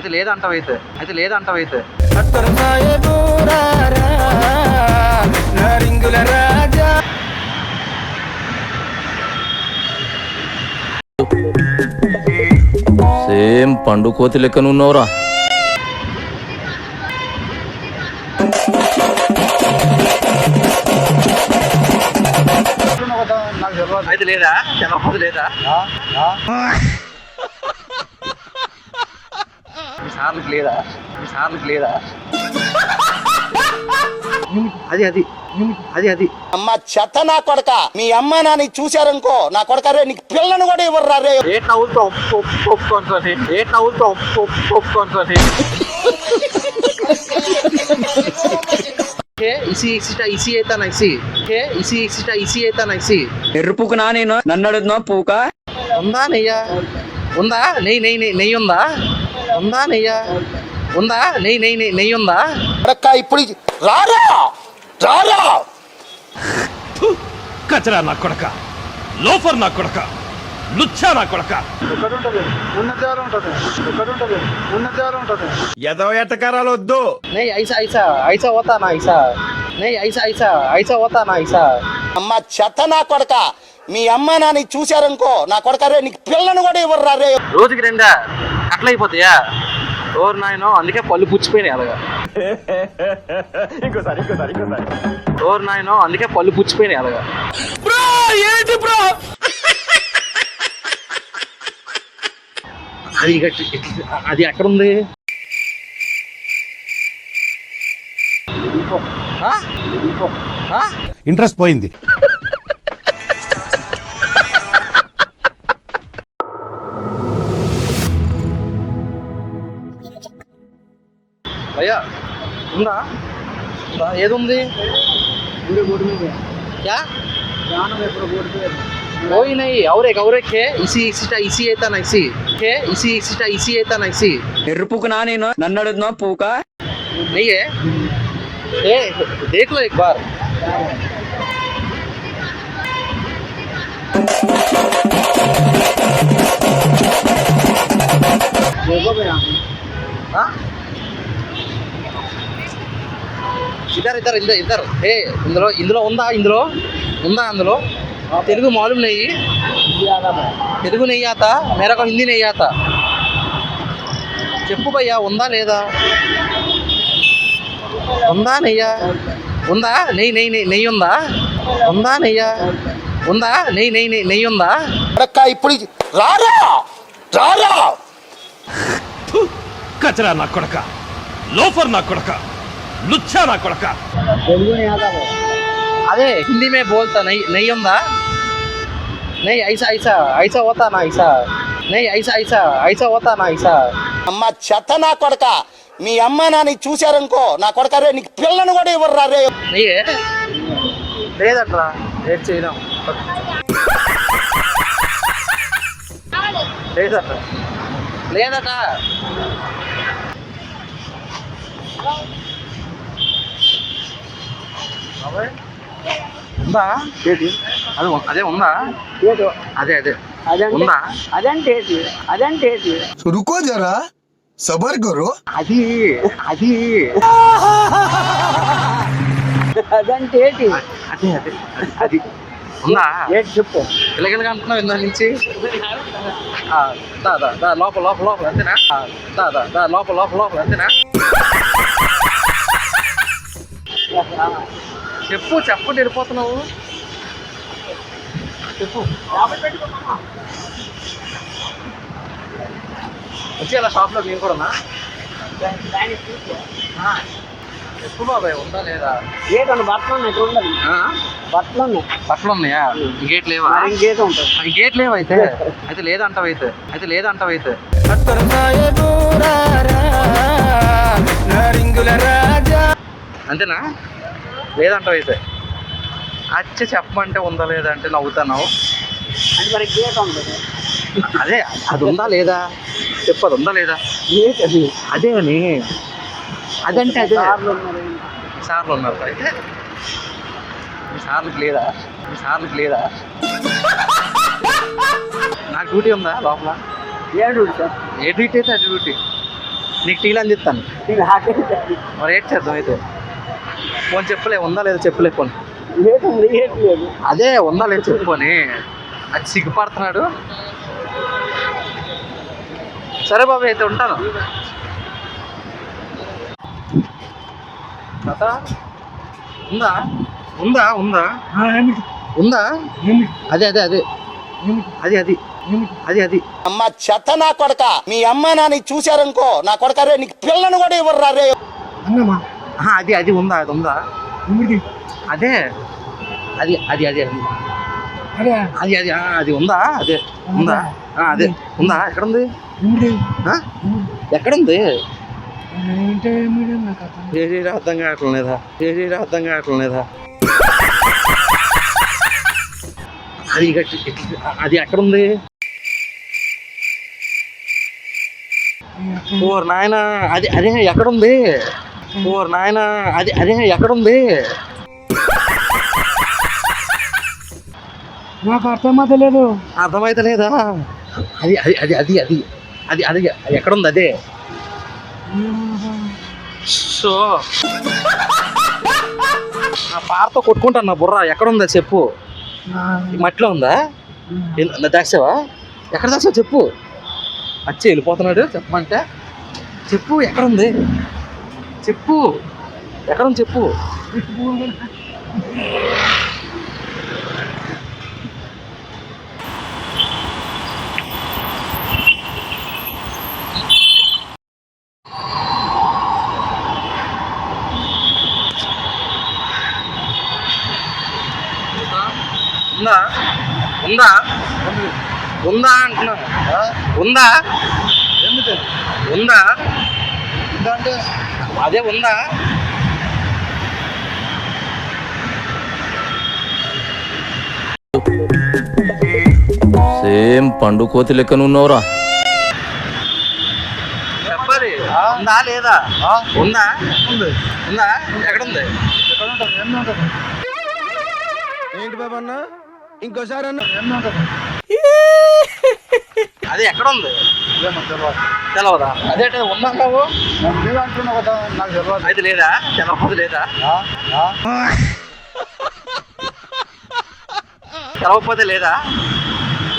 అయితే లేదంటావైతే అయితే లేదంటావైతే. సేమ్ పండు కోతి లెక్కనున్నావురా అయితే లేదా? తెలవదు లేదా మీ సార్లకు లేదా? మీ సార్లకు లేదా? అది అది అది అది. అమ్మ చెత్త నా కొడక. మీ అమ్మ నాని చూశారనుకో నా కొడక రే నీకు పిల్లను కూడా ఇవ్వరు రే. ఏ నవ్వులతో ఒప్పు ఒప్పు ఒప్పుకొని ఏ నవ్వులతో ఒప్పు ఒప్పు ఒప్పుకొని ఏ ఇసి ఇసిట ఇసి అయితాను ఇసి. ఏ ఇసి ఇసిట ఇసి అయితాను ఇసి. ఎరుపుకునా నేను నన్ను అడుగుతున్నావు? పూక ఉందా నెయ్య? ఉందా? నెయ్యి నెయ్యి నెయ్యి నెయ్యి ఉందా? ఉందా నెయ్య? ఉందా? నెయ్యి నెయ్యి నెయ్యి నెయ్యి ఉందా? కొడక ఇప్పుడు రారా? రారా? కచరా నా కొడక లోఫర్ నా కొడక లుచ్చా నా కొడక. ఎదో ఎట్టకారాలు వద్దు. నెయ్యి ఐసా ఐసా ఐసా పోతా నా ఐసా? నెయ్యి ఐసా ఐసా ఐసా పోతా నా ఐసా? అమ్మ చెత్త నా కొడక. మీ అమ్మ నాని చూశారనుకో నా కొడక రే నీకు పిల్లను కూడా ఇవ్వరు రే. రోజుకి రెండా? అట్లా అయిపోతాయా ఓరు నాయనో అందుకే పళ్ళు పుచ్చిపోయినాయి అలాగా. ఓరు నాయనో అందుకే పళ్ళు పుచ్చిపోయినాయి అలాగా. బ్రో ఏంటి బ్రో? అది అది ఎక్కడ ఉంది? ఆ? ఆ? ఇంట్రెస్ట్ పోయింది భయ్యా ఉందా ఉందా ఏది ఉంది क्या कोई नहीं और एक और एक है इसी इसी टा इसी ऐता ना इसी है इसी इसी टा इसी ऐता ना इसी ఎరుపుకునా నేను నన్ను అడుగుతున్నావు పూక नहीं है ए, देख लो एक बार हाँ? ఇద్దరు ఇద్దరు ఇద్దరు ఇద్దరు. ఏ ఇందులో ఇందులో ఉందా ఇందులో? ఉందా అందులో? తెలుగు మాలూమ్ నెయ్యి. తెలుగు నెయ్యి ఆత మేరకు హిందీ నెయ్యి ఆత. చెప్పు భయ్యా ఉందా లేదా? ఉందా నెయ్యా? ఉందా? నెయ్యి నెయ్యి నెయ్యి నెయ్యి ఉందా? ఉందా నెయ్యా? ఉందా? నెయ్యి నెయ్యి నెయ్యి నెయ్యి ఉందా? ఇప్పుడు రారా! రారా! కచరా నా కొడక లోఫర్ నా కొడక లుచ్చా నా కొడక. అదే హిందీ మే బోల్తా నెయ్యి నెయ్యి ఉందా? నెయ్యి ఐసా ఐసా ఐసా పోతా నా ఐసా. నెయ్యి ఐసా ఐసా ఐసా పోతా నా ఐసా. అమ్మ చెత్త నా కొడక. మీ అమ్మ నాని చూశారనుకో నా కొడక రే నీకు పిల్లను కూడా ఇవ్వరు రే. లేదట్రా ఏడ్ చేయలేం. లేదట లేదట ఉందా? ఏంటి? అది అదే ఉందా? అదే అదే. ఉందా? అదంటే అదంటే రుకో జరా. సబర్ గురు అది అది. అదంటే అది అది. ఉందా? ఏంటి చెప్పు. ఇలాగెలాగ అంటున్నావు ఇందా నుంచి? దా దా దా లోపల లోపల లోపల అంతేనా? దా దా దా లోపల లోపల లోపల అంతేనా? చెప్పు చెప్పు వెళ్ళిపోతున్నావు. చెప్పు. వచ్చి అలా షాప్లో నేను కూడా చెప్పు బాబాయ్ ఉందా లేదా? ఏటండి బట్టలు ఇక్కడ ఉండదు? బట్టలు ఉన్నాయి బట్టలు ఉన్నాయా గేట్ లేవా? ఇంకేదో ఉంటుంది. ఈ గేట్ లేవైతే? అయితే లేదంటావైతే. అయితే లేదంటావైతే. అంతేనా? లేదంటావైతే. అచ్చ చెప్పమంటే ఉందా లేదా అంటే నవ్వుతున్నావు. అదే అది ఉందా లేదా? చెప్పు అది ఉందా లేదా? అది అని. అదంటే అదే. సార్లు ఉన్నారు. అయితే సార్లకు లేదా? మీ సార్లకు లేదా? నాకు డ్యూటీ ఉందా లోపల? ఏడు సార్? ఏ డ్యూటీ అయితే డ్యూటీ. నీకు టీలు అందిస్తాను మరి ఏం చేద్దాం అయితే? ఫోన్ చెప్పలే ఉందా లేదా చెప్పలే ఫోన్? అదే ఉందా లేదు చెప్పుకొని అది సిగ్గుపడుతున్నాడు. సరే బాబు అయితే ఉంటాను. ఉందా? ఉందా ఉందా? ఉందా? అదే అదే అదే. అది అది. అది అది. అమ్మ చెత్త నా కొడక. మీ అమ్మ నాని చూశారనుకో నా కొడక రే నీకు పిల్లను కూడా ఇవ్వరు రే. అది అది ఉందా అది ఉందా? అదే. అది అది అది అది. అది. అది అది ఉందా? అదే. ఉందా? అదే. ఉందా? ఎక్కడుంది? ఆ? ఎక్కడుంది? ఏది అర్థం కావట్లేదా. ఏది అర్థం కావట్లేదా. అది అది ఎక్కడుంది? ఓర్ నాయన అది అదే ఎక్కడుంది? ఓర్ నాయన అది అదే ఎక్కడుంది? నాకు అర్థమైతే లేదు. అర్థమైతే లేదా? అది అది అది అది అది అది అది ఎక్కడుంది? అదే. సో నా పారతో కొట్టుకుంటాను నా బుర్ర. ఎక్కడుందా చెప్పు. ఈ మట్టిలో ఉందా? దాచావా? ఎక్కడ దాచావు చెప్పు. వచ్చి వెళ్ళిపోతున్నాడు చెప్పమంటే. చెప్పు ఎక్కడుంది? చెప్పు. ఎక్కడుంది చెప్పు. ఉందా? ఉందా? ఉందా అంటున్నా ఉందా? ఉందా? అంటే? అదే ఉందా? సేమ్ పండు కోతి లెక్కనున్నావురా చెప్పాలి. ఉందా లేదా? ఉందా? ఉంది. ఉందా? ఎక్కడ ఉంది ఏంటి బాబా అన్న? ఇంకోసారి అన్న. అది ఎక్కడ ఉంది తెలవదా. అదే అంటున్నావు కదా నాకు తెలియదు అయితే లేదా? తెలవదు లేదా? తెలవకపోతే లేదా?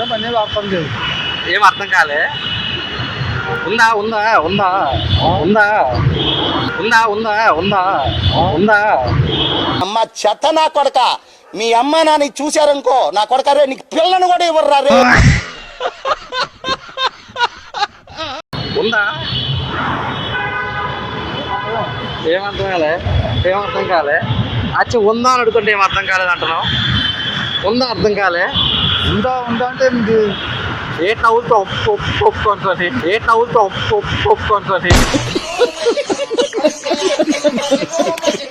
ఏమన్నీ అర్థం చేయదు ఏం అర్థం కాలే? ఉందా ఉందా ఉందా? ఉందా? ఉందా ఉందా ఉందా? ఉందా? అమ్మ చెత్త నా కొడక. మీ అమ్మ నాని చూశారనుకో నా కొడక రే నీకు పిల్లను కూడా ఇవ్వరు రే. ఉందా? ఏమర్థం కాలే? ఏమర్థం కాలే? అచ్చి ఉందా అని అడుగుతుంటే ఏం అర్థం కాలేదు అంటున్నావు. ఉందా అర్థం కాలే? ఉందా ఉందా అంటే ఇది ఏ నవ్వులతో ఒప్పు ఒప్పు ఒప్పుకొని ఏ నవ్వులతో ఒప్పు ఒప్పు ఒప్పుకొని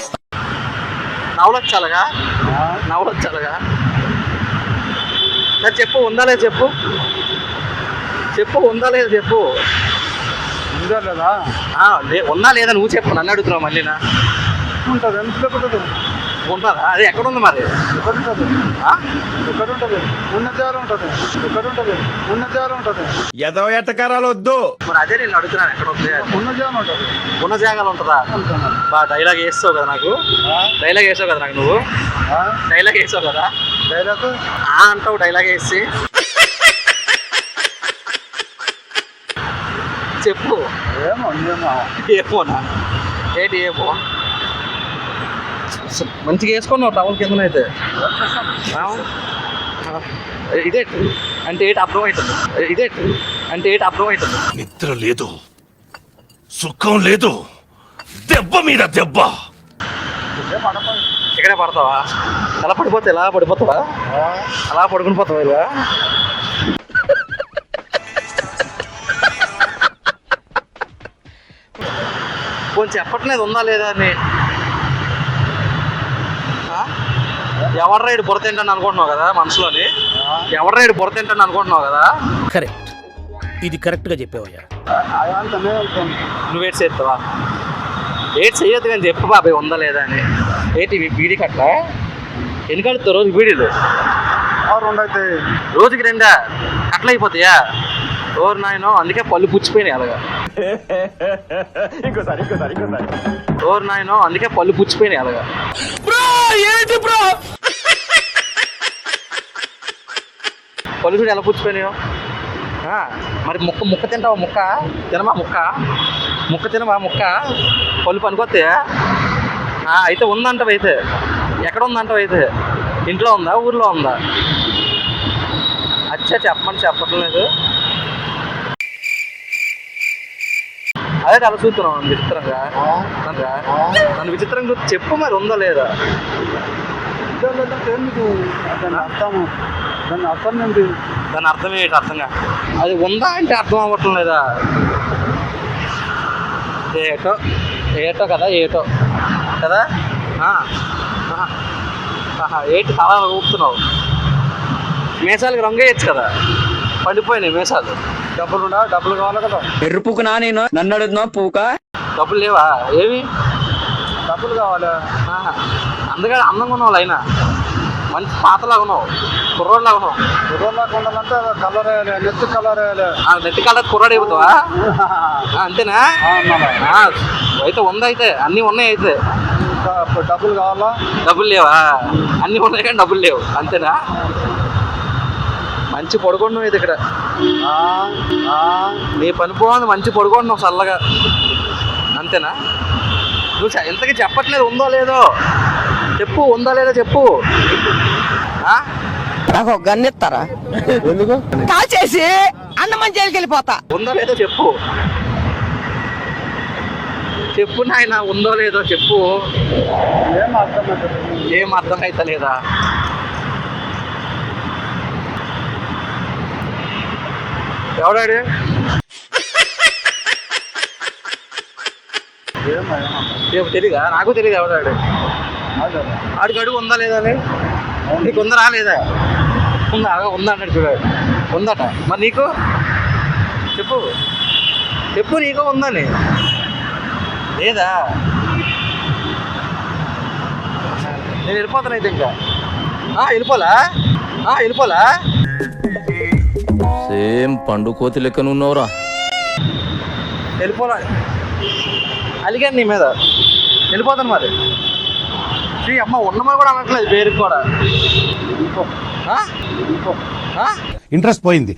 నవ్వులొచ్చాలగా నవ్వులొచ్చాలగా సరే చెప్పు ఉందా లేదు చెప్పు? చెప్పు ఉందా లేదు చెప్పు? ఉందా లేదా? ఉందా లేదా నువ్వు చెప్పు నన్ను అడుగుతున్నావు మళ్ళీనా ఉంటుంది ఎంత ఉంటుంది ఉంటుందా? అది ఎక్కడ ఉంది మరి? ఎక్కడ ఉంటుంది? ఎక్కడ ఉంటుంది ఉన్న జారు ఉంటుంది ఎక్కడ ఉంటుంది ఉన్న జారు ఉంటుంది ఎదో ఎట్టకారాలు వద్దు మరి అదే నేను అడుగుతున్నాను ఎక్కడ ఉంది. ఉన్న జారు ఉంటుంది ఉన్న జాగాలు ఉంటుందా? బా డైలాగ్ వేస్తావు కదా నాకు. డైలాగ్ వేసావు కదా నాకు నువ్వు. డైలాగ్ వేసావు కదా. డైలాగ్ ఆ అంటావు డైలాగ్ వేసి. చెప్పు. ఏమో ఏమో. ఏమోనా? ఏంటి ఏమో? అసలు మంచిగా వేసుకున్నావు టవల్ కిందనైతే? ఆ. ఇదే అంటే ఏంటి అర్థమవుతుంది ఇదే అంటే ఏంటి అర్థమవుతుంది నిద్ర లేదు. సుఖం లేదు. దెబ్బ మీద దెబ్బ. ఇక్కడే పడతావా? ఎలా పడిపోతే ఎలా పడిపోతావా? అలా పడుకుని పోతావా ఇలా? కొంచెం చెప్పట్లేదు ఉందా లేదా అని ఆ? ఎవరు రైడ్ బుర్ర తింటాను అనుకుంటున్నావు కదా మనసులోని? ఎవరు రైడ్ బుర్ర తింటాను అనుకుంటున్నావు కదా? కరెక్ట్. ఇది కరెక్ట్గా చెప్పావయ్యా. నువ్వు ఏడ్ చేస్తావా? ఏడ్ చేయొద్దు కానీ చెప్పు బాబాయ్ ఉందా లేదా అని. ఏంటి బీడీ కట్ట? ఎన్ని కడుతావు రోజు బీడీలు రెండు అయితే రోజుకి రెండా? కట్ల అయిపోతాయా? ఓరు నాయనో? అందుకే పళ్ళు పుచ్చిపోయినాయి అలాగా. ఇంకోసారి ఇంకోసారి ఇంకోసారి. ఓరు నాయనో? అందుకే పళ్ళు పుచ్చిపోయినాయి అలాగా. ఏంటి బ్రో? పళ్ళు చూడు ఎలా పుచ్చిపోయినాయో ఆ, మరి ముక్క ముక్క తింటావా ముక్క తినమా ముక్క ముక్క తినమా ముక్క పళ్ళు పనికొస్తాయా ఆ, అయితే ఉందంటవి అయితే ఎక్కడ ఉందంటవి అయితే ఇంట్లో ఉందా ఊర్లో ఉందా అచ్చా చెప్పమని చెప్పట్లేదు అదే అలా చూస్తున్నాం విచిత్రంగా నన్ను- విచిత్రంగా చూస్తే చెప్పు మరి ఉందా లేదా అర్థం దాని అర్థం ఏంటి? దాని అర్థం ఏంటి అర్థంగా? అది ఉందా అంటే అర్థం అవ్వటం లేదా? ఏటో ఏటో కదా ఏటో. కదా? ఏంటి తల ఊపుతున్నావు. మీసాలకి రంగు వేయచ్చు కదా? పండిపోయినాయి మీసాలు. డబ్బులు ఉండా డబ్బులు కావాలి కదా? ఎరుపుకునా నేను? నన్ను అడుగుతున్నా పూక డబ్బులు లేవా? ఏవి? డబ్బులు కావాలి. అందుకని అందంగా ఉన్నావు అయినా మంచి పాతలాగా ఉన్నావు. ఉండాలంటే కలర్ వేయాలి నెత్తి కలర్ వేయాలి. నెత్తి కాళ్ళ కుర్రాడు అయిపోతావా అంతేనా? అయితే ఉంది అయితే అన్నీ ఉన్నాయి అయితే డబ్బులు కావాలా? డబ్బులు లేవా? అన్నీ ఉన్నాయి? కానీ డబ్బులు లేవు. అంతేనా? మంచి పడుకున్నావు ఇది ఇక్కడ. నీ పని బాగుంది మంచి పడుకున్నావు చల్లగా. అంతేనా? నువ్వు ఇంతకీ చెప్పట్లేదు ఉందో లేదో? చెప్పు ఉందో లేదో చెప్పు? ఆ? నాకు ఒక గన్ ఇస్తారా? ఎందుకు? కాల్ చేసి అన్నమని జైలుకి వెళ్ళిపోతా. ఉందో లేదో చెప్పు. చెప్పు నాయన ఉందో లేదో చెప్పు. ఏం అర్థం అవుతుంది ఏం అర్థం అయితే లేదా ఎవడాడు? రేపు తెలీదా. నాకు తెలియదు ఎవడాడు ఆడికి అడుగు ఉందా లేదా నీకు ఉందా రాలేదా? ఉందా? అగో ఉందా అన్నాడు చూడాడు ఉందట. మరి నీకు? చెప్పు. చెప్పు నీకు ఉందని. లేదా? నేను వెళ్ళిపోతాను అయితే ఇంకా. ఆ, వెళ్ళిపోలా? ఆ, వెళ్ళిపోలా? సేమ్ పండు కోతి లెక్కన ఉన్నావురా. వెళ్ళిపోలా అలిగాను నీ మీద. వెళ్ళిపోతాను మరి. శ్రీ అమ్మ ఉన్నమా కూడా అనట్లేదు పేరుకి కూడా? ఇంట్రెస్ట్ పోయింది.